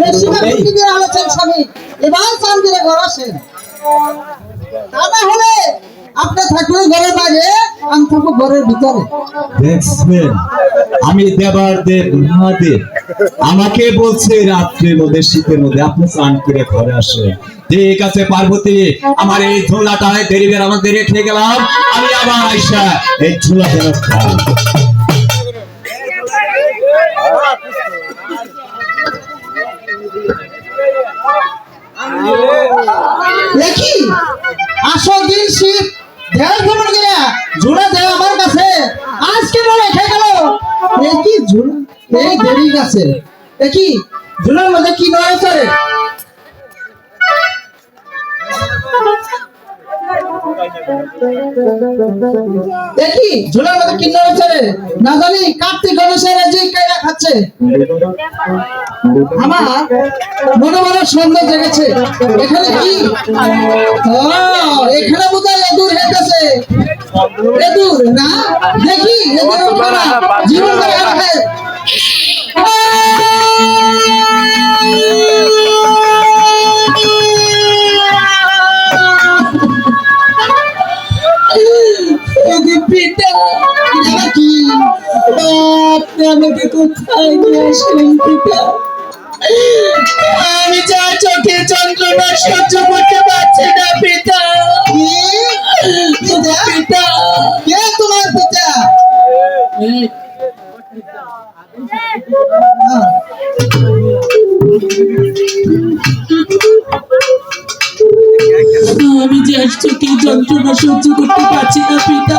বেশিরভাগ মুক্তিদের আলোচন স্বামী। এবার চান্দিরে ঘর আসেন। তা না হলে আপনি থাকবেন ঘরের বাইরে আমি থাকব ঘরের ভিতরে। দেখছেন? আমি দেবার দেব মহাদেব আমাকে বলছে রাত্রের মধ্যে শীতের মধ্যে আপনি স্নান করে ঘরে আসে ঠিক আছে পার্বতী আমার এই ঝোলাটা দেরি বের আমাদের রেখে গেলাম। আমি আবার আইসা এই ঝোলা যেন দেখি আসো দিন শীত দেহ ঘণ্টা গিয়া? জোড়া দেহ আমার কাছে। আজকে মনে খেয়ে গেল। দেখি ঝুড়া? এই দেরি কাছে। দেখি ঝুলার মধ্যে কি রয়েছে দেখি, ঝুলার মধ্যে কি রয়েছে না জানি, কার্তিক গণেশের যে কাইরা খাচ্ছে। আমার মনে মনে সন্দেহ জেগেছে। এখানে কি? এখানে বোধহয় এদুর হেঁটেছে। এদুর, না? দেখি, এদুর জীবন আমাকে কোথায় নিয়ে আসলেন পিতা আমি যা চোখে যন্ত্রণা সহ্য করতে পারছি না পিতা পিতা কে তোমার পিতা আমি যে চোখে যন্ত্রণা সহ্য করতে পারছি না পিতা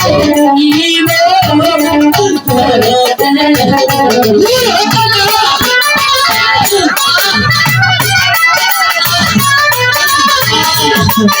Thank আপনি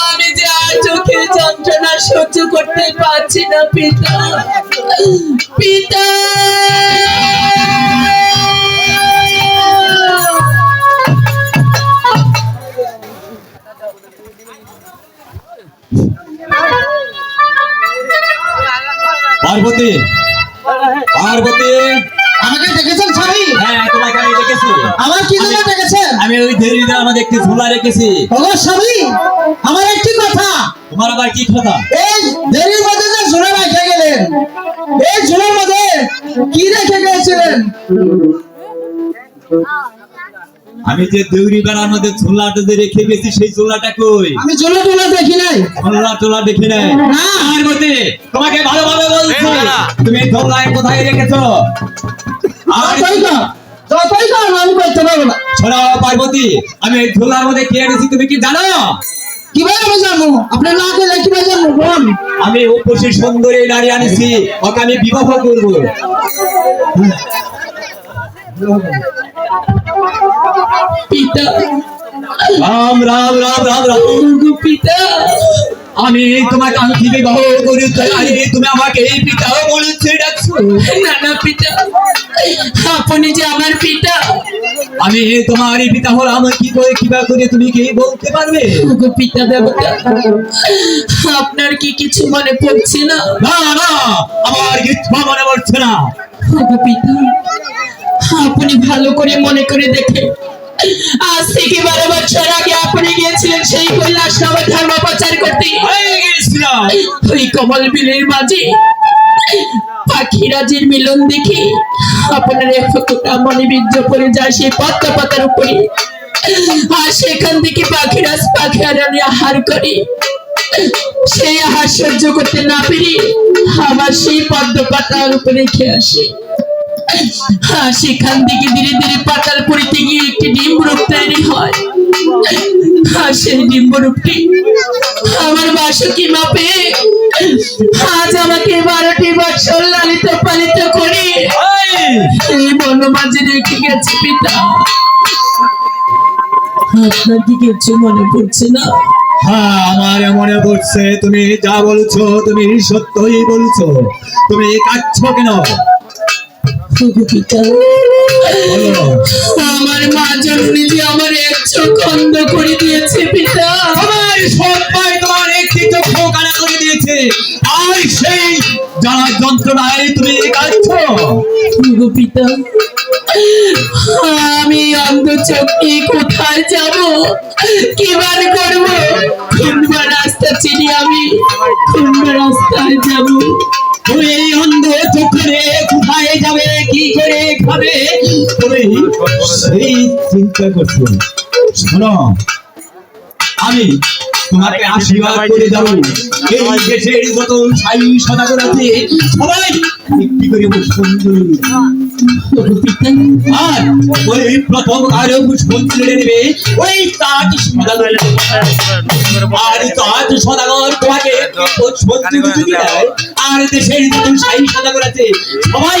আমি যে আর চোখে যন্ত্রণা সহ্য করতে পারছি না পিতা। পিতা। পার্বতী। পার্বতী। আমাকে ডেকেছেন স্বামী হ্যাঁ তোমাকে আমি দেখেছি। আমার কি জন্য ডেকেছেন আমি ওই দেরিতে আমাদের একটি ঝোলা রেখেছি। ওগো স্বামী আমার একটি কথা। তোমার আবার কি কথা? এই দেরির মধ্যে যে ঝুলা রেখে গেলেন এই ঝুলার মধ্যে কি রেখে গেছিলেন আমি যে দেউরি বেড়ার মধ্যে ঝোলাটা যে রেখে গেছি সেই ঝোলাটা কই? আমি ঝুলা টুলা দেখি নাই। ঝোলা টোলা দেখি নাই। না। পার্বতী তোমাকে ভালোভাবে বলছি। তুমি ঝোলায় কোথায় রেখেছো? আর যতই আমি করতে পারব না। শোনো পার্বতী আমি এই ঝোলার মধ্যে কি এনেছি তুমি কি জানো? কীভাবে আমি জানব? আপনার না করলে কীভাবে জানব? বল আমি উপসী সুন্দরী নারী আনেছি ওকে আমি বিবাহ করব। পিতা রাম রাম রাম রাম রাম। পিতা আমি তুমি আমাকে এই পিতা বলেছে ডাকছো না না পিতা আপনি যে আমার পিতা। আমি তোমার এই পিতা কি করে কিবা করে তুমি কি বলতে পারবে? পিতা দেবতা আপনার কি কিছু মনে পড়ছে না? না না আমার কিছু মনে পড়ছে না। পিতা আপনি ভালো করে মনে করে দেখে আজ থেকে বারো বছর আগে আপনি গিয়েছিলেন সেই কৈলাস নামে ধর্ম প্রচার করতে। হয়ে ওই কমল বিলের মাঝে। পাখিরাজের মিলন দেখে আপনার এতটা মনে বীর্য পড়ে যায় সেই পদ্মা পাতার উপরে। আর সেখান থেকে পাখিরাজ পাখি আড়ালে আহার করে। সেই আহার সহ্য করতে না পেরে আবার সেই পদ্ম পাতার উপরে খেয়ে আসে। আর সেখান থেকে ধীরে ধীরে পাতাল পড়িতে গিয়ে একটি ডিম রূপ তৈরি হয়। আর সেই ডিম্ব রূপটি আমার বাসকি মাপে আজ আমাকে বারোটি বছর লালিত পালিত করে এই, বনমাঝে রেখে গেছে পিতা। আপনার কি কিছু মনে পড়ছে না? হ্যাঁ আমার মনে পড়ছে। তুমি যা বলছো তুমি সত্যই বলছো। তুমি কাঁদছো কেন? ওগো পিতা আমার মা জন্মে যে আমার এক চোখ অন্ধ করে দিয়েছে পিতা। আমার সবাই তোমার একটি চক্ষু কানা করে দিয়েছে। আর সেই যারা যন্ত্রণায় তুমি কাঁদছো ওগো পিতা? আমি অন্ধ চোখে কোথায় যাব? কিবার করব? কোনবা রাস্তা চিনি আমি কোনবা রাস্তায় যাব। তুমি সেই চিন্তা করছ? শোনো, আমি তোমাকে আশীর্বাদ করে যাব এই দেশের যত সাই সদাগর আছে সবাই একটি করে পুষ্পাঞ্জলি আর ওই প্রথম আরও পুষ্পাঞ্জলি নেবে ওই তাজ সদাগর। আর তাজ সদাগর তোমাকে পুষ্পাঞ্জলি আর দেশের যত সাই সদাগর আছে সবাই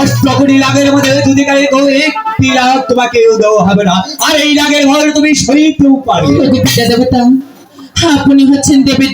অষ্টকোটি রাগের মধ্যে যদি কালে কেউ একটি রাগ তোমাকে দেওয়া হবে না, আর এই রাগের ঘরে তুমি সইতেও পারবে। দেবতা আপনি হচ্ছেন দেবী